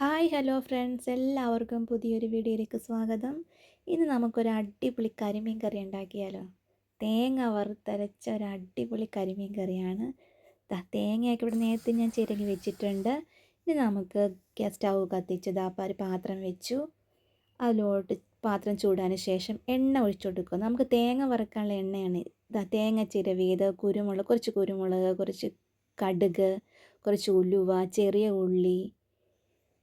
Hi hello friends. എല്ലാവർക്കും പുതിയൊരു വീഡിയോയിലേക്ക് സ്വാഗതം. ഇന്ന് നമുക്കൊരു അടിപൊളി കരിമീൻ കറി ഉണ്ടാക്കിയാലോ? തേങ്ങ വറുത്തരച്ച ഒരു അടിപൊളി കരിമീൻ കറിയാണ്. തേങ്ങയൊക്കെ ഇവിടെ നേരത്തെ ഞാൻ ചിരങ്ങി വെച്ചിട്ടുണ്ട്. ഇനി നമുക്ക് സ്റ്റൗ കത്തിച്ച് ദാപ്പാർ പാത്രം വെച്ചു. അതിലോട്ട് പാത്രം ചൂടാന് ശേഷം എണ്ണ ഒഴിച്ചു കൊടുക്കുക. നമുക്ക് തേങ്ങ വറുക്കാനുള്ള എണ്ണയാണ്. തേങ്ങ ചിരവിയത് കുരുമുളക് കുറച്ച് കുരുമുളക് കുറച്ച് കടുക് കുറച്ച് ഉലുവ ചെറിയ ഉള്ളി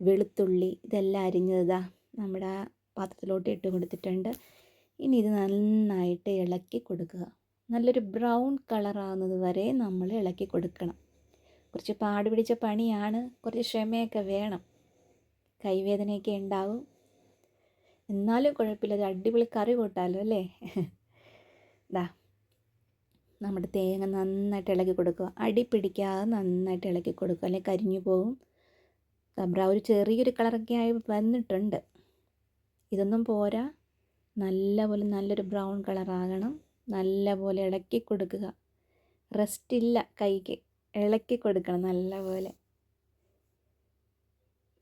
വെളുത്തുള്ളി ഇതെല്ലാം അരിഞ്ഞതാ നമ്മുടെ ആ പാത്രത്തിലോട്ട് ഇട്ട് കൊടുത്തിട്ടുണ്ട്. ഇനി ഇത് നന്നായിട്ട് ഇളക്കി കൊടുക്കുക. നല്ലൊരു ബ്രൗൺ കളറാകുന്നത് വരെ നമ്മൾ ഇളക്കി കൊടുക്കണം. കുറച്ച് പാട് പിടിച്ച പണിയാണ്. കുറച്ച് ക്ഷമയൊക്കെ വേണം. കൈവേദനയൊക്കെ ഉണ്ടാവും. എന്നാലും കുഴപ്പമില്ല. ഒരു അടിപൊളി കറി കൂട്ടാലോ അല്ലേ? ദാ നമ്മുടെ തേങ്ങ നന്നായിട്ട് ഇളക്കി കൊടുക്കുക. അടി പിടിക്കാതെ നന്നായിട്ട് ഇളക്കി കൊടുക്കുക. അല്ലെങ്കിൽ കരിഞ്ഞു പോകും ബ്രൗ ഒരു ചെറിയൊരു കളറൊക്കെ ആയി വന്നിട്ടുണ്ട്. ഇതൊന്നും പോരാ. നല്ലപോലെ നല്ലൊരു ബ്രൗൺ കളറാകണം. നല്ലപോലെ ഇളക്കി കൊടുക്കുക. റെസ്റ്റ് ഇല്ല കൈക്ക്. ഇളക്കി കൊടുക്കണം നല്ലപോലെ.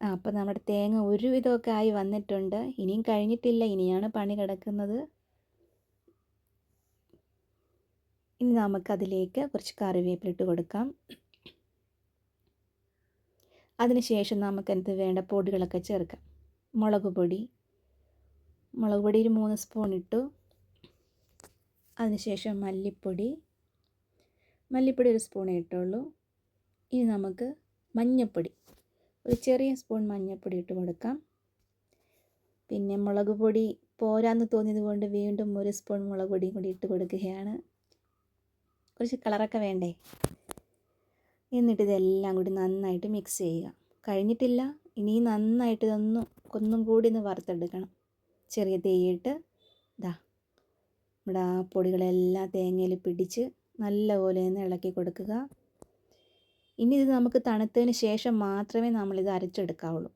ആ അപ്പം നമ്മുടെ തേങ്ങ ഒരു ഒരുവിധമൊക്കെ ആയി വന്നിട്ടുണ്ട്. ഇനിയും കഴിഞ്ഞിട്ടില്ല. ഇനിയാണ് പണി കിടക്കുന്നത്. ഇനി നമുക്കതിലേക്ക് കുറച്ച് കറിവേപ്പിലിട്ട് കൊടുക്കാം. അതിനുശേഷം നമുക്ക് എന്ത് വേണ്ട? പൊടികളൊക്കെ ചേർക്കാം. മുളക് പൊടി. മുളക് പൊടി ഒരു മൂന്ന് സ്പൂൺ ഇട്ടു. അതിനുശേഷം മല്ലിപ്പൊടി. മല്ലിപ്പൊടി ഒരു സ്പൂൺ ഇട്ടുള്ളൂ. ഇനി നമുക്ക് മഞ്ഞൾപ്പൊടി ഒരു ചെറിയ സ്പൂൺ മഞ്ഞൾപ്പൊടി ഇട്ട് കൊടുക്കാം. പിന്നെ മുളക് പൊടി പോരാന്ന് തോന്നിയത് കൊണ്ട് വീണ്ടും ഒരു സ്പൂൺ മുളക് പൊടിയും കൂടി ഇട്ട് കൊടുക്കുകയാണ്. കുറച്ച് കളറൊക്കെ വേണ്ടേ? എന്നിട്ട് ഇതെല്ലാം കൂടി നന്നായിട്ട് മിക്സ് ചെയ്യുക. കഴിഞ്ഞിട്ടില്ല ഇനി നന്നായിട്ട് ഇതൊന്ന് ഒന്നും കൂടി ഒന്ന് വറുത്തെടുക്കണം. ചെറിയ തീയിട്ട് ഇതാ നമ്മുടെ ആ പൊടികളെല്ലാം തേങ്ങയിൽ പിടിച്ച് നല്ലപോലെ ഒന്ന് ഇളക്കി കൊടുക്കുക. ഇനി ഇത് നമുക്ക് തണുത്തതിന് ശേഷം മാത്രമേ നമ്മളിത് അരച്ചെടുക്കാവുള്ളൂ.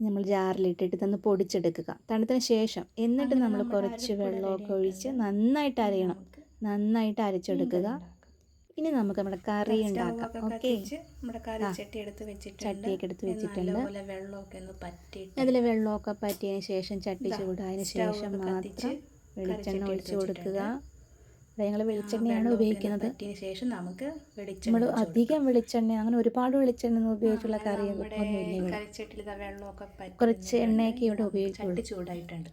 നമ്മൾ ജാറിലിട്ടിട്ട് തന്നെ പൊടിച്ചെടുക്കുക. തണുത്തതിന് ശേഷം എന്നിട്ട് നമ്മൾ കുറച്ച് വെള്ളമൊക്കെ ഒഴിച്ച് നന്നായിട്ട് അരയണം. നന്നായിട്ട് അരച്ചെടുക്കുക. ഇനി നമുക്ക് നമ്മുടെ കറി ഉണ്ടാക്കാം. ഓക്കെ നമ്മുടെ കറി ചട്ടി എടുത്ത് ചട്ടിയൊക്കെ എടുത്ത് വെച്ചിട്ടുണ്ട്. വെള്ളമൊക്കെ ഒന്ന് അതിൽ വെള്ളമൊക്കെ പറ്റിയതിന് ശേഷം ചട്ടി ചൂടായതിനു ശേഷം മാത്രം വെളിച്ചെണ്ണ ഒഴിച്ചു കൊടുക്കുക. ഞങ്ങൾ വെളിച്ചെണ്ണയാണ് ഉപയോഗിക്കുന്നത്. ശേഷം നമുക്ക് നമ്മൾ അധികം വെളിച്ചെണ്ണ അങ്ങനെ ഒരുപാട് വെളിച്ചെണ്ണ ഉപയോഗിച്ചുള്ള. കറി ഒന്നുമില്ല കുറച്ച്. എണ്ണയൊക്കെ ഇവിടെ ഉപയോഗിച്ചു ചൂടായിട്ടുണ്ട്.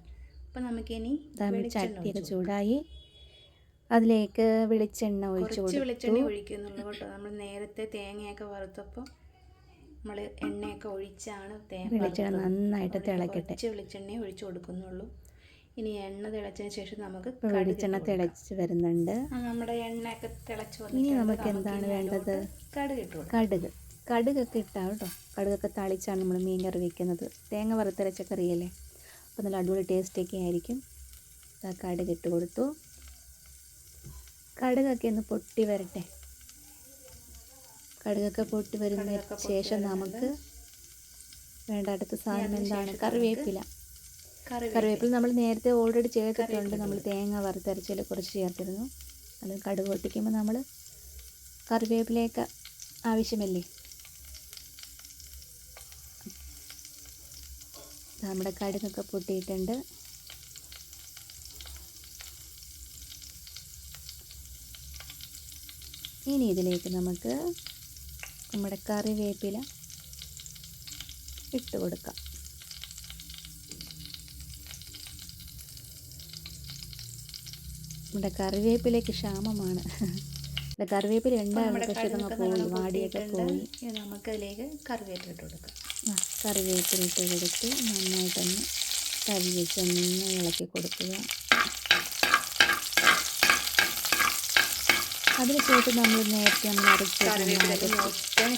അപ്പൊ നമുക്കിനി ഇനി ചട്ടിയൊക്കെ ചൂടായി. അതിലേക്ക് വെളിച്ചെണ്ണ ഒഴിച്ചു കുറച്ച് വെളിച്ചെണ്ണ കൊടുത്തു ഒഴിക്കുന്നുള്ളൂ കേട്ടോ. നമ്മൾ നേരത്തെ തേങ്ങയൊക്കെ വറുത്തപ്പോൾ നമ്മൾ എണ്ണയൊക്കെ ഒഴിച്ചാണ് തേങ്ങ വെളിച്ചെണ്ണ നന്നായിട്ട് തിളക്കട്ടെ. വെളിച്ചെണ്ണയെ ഒഴിച്ചു കൊടുക്കുന്നുള്ളൂ. ഇനി എണ്ണ തിളച്ചതിന് ശേഷം നമുക്ക് വെളിച്ചെണ്ണ ഇട്ട് തിളച്ച് വരുന്നുണ്ട്. നമ്മുടെ എണ്ണയൊക്കെ തിളച്ച് ഇനി നമുക്ക് എന്താണ് വേണ്ടത്? കടുക് ഇട്ട് കടുക്. കടുകൊക്കെ ഇട്ടാൽ കേട്ടോ. കടുകൊക്കെ തളിച്ചാണ് നമ്മൾ മീൻ കറി വെക്കുന്നത്. തേങ്ങ വറുത്തരച്ച കറിയല്ലേ? അപ്പോൾ നല്ല അടിപൊളി ടേസ്റ്റൊക്കെ ആയിരിക്കും. കടുക് ഇട്ട് കൊടുത്തു. കടുകൊക്കെ ഒന്ന് പൊട്ടി വരട്ടെ. കടുകൊക്കെ പൊട്ടി വരുന്ന ശേഷം നമുക്ക് വേണ്ട അടുത്ത സാധനം എന്താണ്? കറിവേപ്പില. കറിവേപ്പില. കറിവേപ്പില നമ്മൾ നേരത്തെ ഓൾറെഡി ചേർത്തിട്ടുണ്ട്. നമ്മൾ തേങ്ങ വറുത്തരച്ചതിൽ കുറച്ച് ചേർത്തിരുന്നു. അത് കടുക് പൊട്ടിക്കുമ്പോൾ നമ്മൾ കറിവേപ്പിലയൊക്കെ ആവശ്യമല്ലേ? നമ്മുടെ കടുകൊക്കെ പൊട്ടിയിട്ടുണ്ട്. ഇനി ഇതിലേക്ക് നമുക്ക് നമ്മുടെ കറിവേപ്പില ഇട്ട് കൊടുക്കാം. നമ്മുടെ കറിവേപ്പിലേക്ക് ക്ഷാമമാണ്. നമ്മുടെ കറിവേപ്പില ഉണ്ടായിരുന്നു പക്ഷെ ഇതങ്ങ് പോയി വാടിയൊക്കെ പോയി. നമുക്കതിലേക്ക് നമുക്ക് അതിലേക്ക് കറിവേപ്പില ഇട്ട് കൊടുക്കാം. ആ, കറിവേപ്പില ഇട്ട് കൊടുത്ത് നന്നായിട്ടൊന്ന് കറി വെച്ച് ഒന്ന് ഇളക്കി കൊടുക്കുക. അതിനുശേഷം നമ്മൾ നേരത്തെ നമ്മൾ അരച്ച് കറിവേപ്പില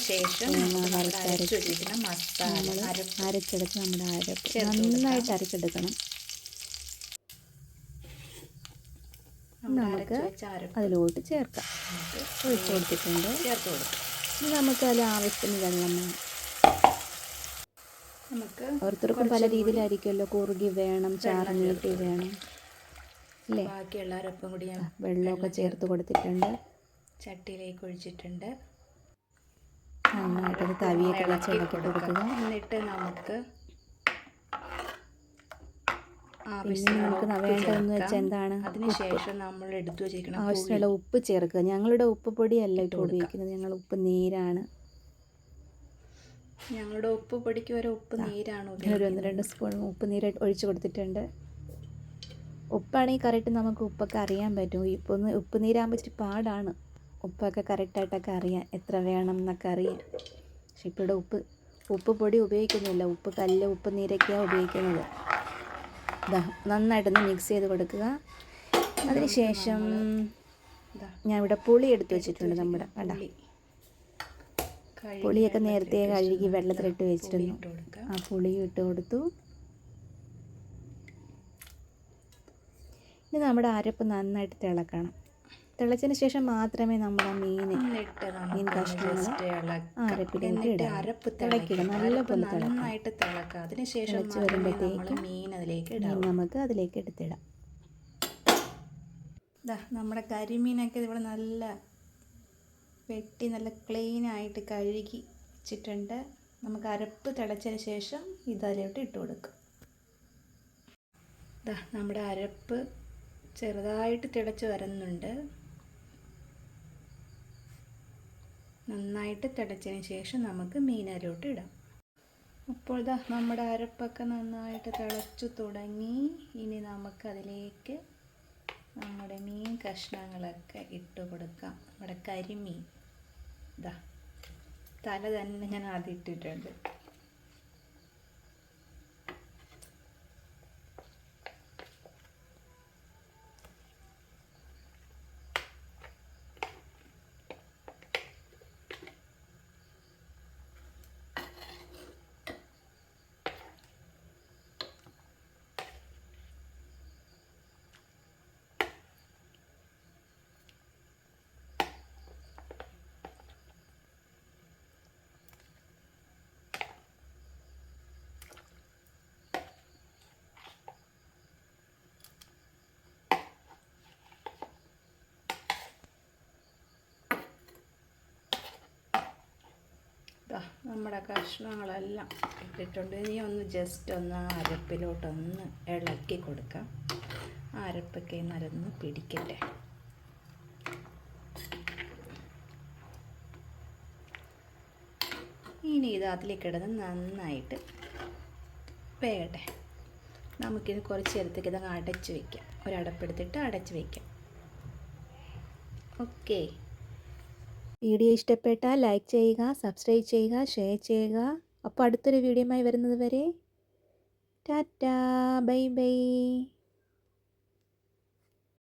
ശേഷം തേങ്ങ നമ്മുടെ വറുത്തരച്ച് മസാല അരച്ചെടുത്ത് നമ്മുടെ അരപ്പ്. നന്നായിട്ട് അരച്ചെടുക്കണം. നമുക്ക് അതിലോട്ട് ചേർക്കാം. ഒഴിച്ചു കൊടുത്തിട്ടുണ്ട്. ചേർത്ത് കൊടുക്കാം. ഇനി നമുക്ക് അതിൽ ആവശ്യത്തിന് വെള്ളം വേണം. നമുക്ക് ഓരോരുത്തർക്കും പല രീതിയിലായിരിക്കുമല്ലോ. കുറുകി വേണം ചാറ് നീട്ടി വേണം. അല്ലേ? ബാക്കിയുള്ള അരപ്പും കൂടി ഞാൻ വെള്ളമൊക്കെ ചേർത്ത് കൊടുത്തിട്ടുണ്ട്. ചട്ടിയിലേക്ക് ഒഴിച്ചിട്ടുണ്ട്. നന്നായിട്ടൊരു തവിയൊക്കെ ഇളക്കി കൊടുക്കുക എന്നിട്ട് നമുക്ക് പിന്നെ നമുക്ക് ന- വേണ്ടതെന്ന് വെച്ചാൽ എന്താണ്? അതിനുശേഷം നമ്മൾ എടുത്തു വെച്ചിരിക്കണം ആവശ്യമുള്ള ഉപ്പ് ചേർക്കുക. ഞങ്ങളുടെ ഉപ്പ് പൊടിയല്ല ഇപ്പോൾ ഉപയോഗിക്കുന്നത്. ഞങ്ങൾ ഉപ്പ് നീരാണ്. ഞങ്ങളുടെ ഉപ്പ് പൊടിക്ക് വരെ ഉപ്പ് നീരാണ് ഒരു ഒന്ന് രണ്ട് സ്പൂൺ ഉപ്പ് നീര് ഒഴിച്ചു കൊടുത്തിട്ടുണ്ട്. ഉപ്പാണെങ്കിൽ കറക്റ്റ് നമുക്ക് ഉപ്പൊക്കെ അറിയാൻ പറ്റും. ഇപ്പൊന്ന് ഉപ്പ് നീരാകുമ്പോൾ ഇച്ചിരി പാടാണ്. ഉപ്പൊക്കെ കറക്റ്റായിട്ടൊക്കെ അറിയാൻ എത്ര വേണം എന്നൊക്കെ അറിയാം. പക്ഷെ ഇപ്പോൾ ഇവിടെ ഉപ്പ് ഉപ്പ് പൊടി ഉപയോഗിക്കുന്നില്ല. ഉപ്പ് കല്ല് ഉപ്പ് നീരൊക്കെയാണ് ഉപയോഗിക്കുന്നത്. നന്നായിട്ടൊന്ന് മിക്സ് ചെയ്ത് കൊടുക്കുക. അതിനുശേഷം ഞാൻ ഇവിടെ പുളി എടുത്ത് വെച്ചിട്ടുണ്ട് നമ്മുടെ. കണ്ട? പുളിയൊക്കെ നേരത്തെ കഴുകി വെള്ളത്തിലിട്ട് വെച്ചിരുന്നു. കൊടുക്കുക ആ പുളി ഇട്ട് കൊടുത്തു. ഇനി നമ്മുടെ അരപ്പ് നന്നായിട്ട് തിളക്കണം. തിളച്ചതിന് ശേഷം മാത്രമേ നമ്മൾ ആ മീൻ മീൻ കഷ്ണങ്ങൾ അരപ്പിലേക്ക് എന്നിട്ട് അരപ്പ് നല്ല പോലെ നന്നായിട്ട് തിളക്കുക അതിനുശേഷം തിളച്ച് മാത്രമേ വരുമ്പോഴത്തേക്കും മീൻ അതിലേക്ക് ഇടാം നമുക്ക് അതിലേക്ക് എടുത്തിടാം. നമ്മുടെ കരിമീനൊക്കെ ഇവിടെ നല്ല വെട്ടി നല്ല ക്ലീൻ ആയിട്ട് കഴുകി വെച്ചിട്ടുണ്ട്. നമുക്ക് അരപ്പ് തിളച്ചതിന് ശേഷം ഇതിലോട്ട് ഇട്ട് കൊടുക്കും. നമ്മുടെ അരപ്പ് ചെറുതായിട്ട് തിളച്ച് വരുന്നുണ്ട്. നന്നായിട്ട് തിളച്ചതിന് ശേഷം നമുക്ക് മീനരിലോട്ട് ഇടാം. അപ്പോൾ ഇതാ നമ്മുടെ അരപ്പൊക്കെ നന്നായിട്ട് തിളച്ചു തുടങ്ങി. ഇനി നമുക്കതിലേക്ക് നമ്മുടെ മീൻ കഷ്ണങ്ങളൊക്കെ ഇട്ട് കൊടുക്കാം. നമ്മുടെ കരിമീൻ. ഇതാ തല തന്നെ ഞാൻ ആദ്യം ഇട്ടിട്ടുണ്ട്. ദാ നമ്മുടെ കഷ്ണങ്ങളെല്ലാം ഇട്ടിട്ടുണ്ട്. ഇനി ഒന്ന് ജസ്റ്റ് ഒന്ന് അരപ്പിലോട്ടൊന്ന് ഇളക്കി കൊടുക്കാം. അരപ്പൊക്കെ നരന്ന് പിടിക്കട്ടെ. ഇനി ഇത് അതിലേക്ക് നന്നായിട്ട് വേകട്ടെ. നമുക്കിനി കുറച്ച് നേരത്തേക്ക് ഇതങ്ങ് അടച്ച് വയ്ക്കാം ഒരടപ്പെടുത്തിട്ട് അടച്ച് വയ്ക്കാം ഓക്കേ വീഡിയോ ഇഷ്ടപ്പെട്ടാൽ ലൈക്ക് ചെയ്യുക സബ്സ്ക്രൈബ് ചെയ്യുക ഷെയർ ചെയ്യുക. അപ്പോൾ അടുത്തൊരു വീഡിയോയുമായി വരുന്നത് വരെ ടാറ്റാ ബൈ ബൈ.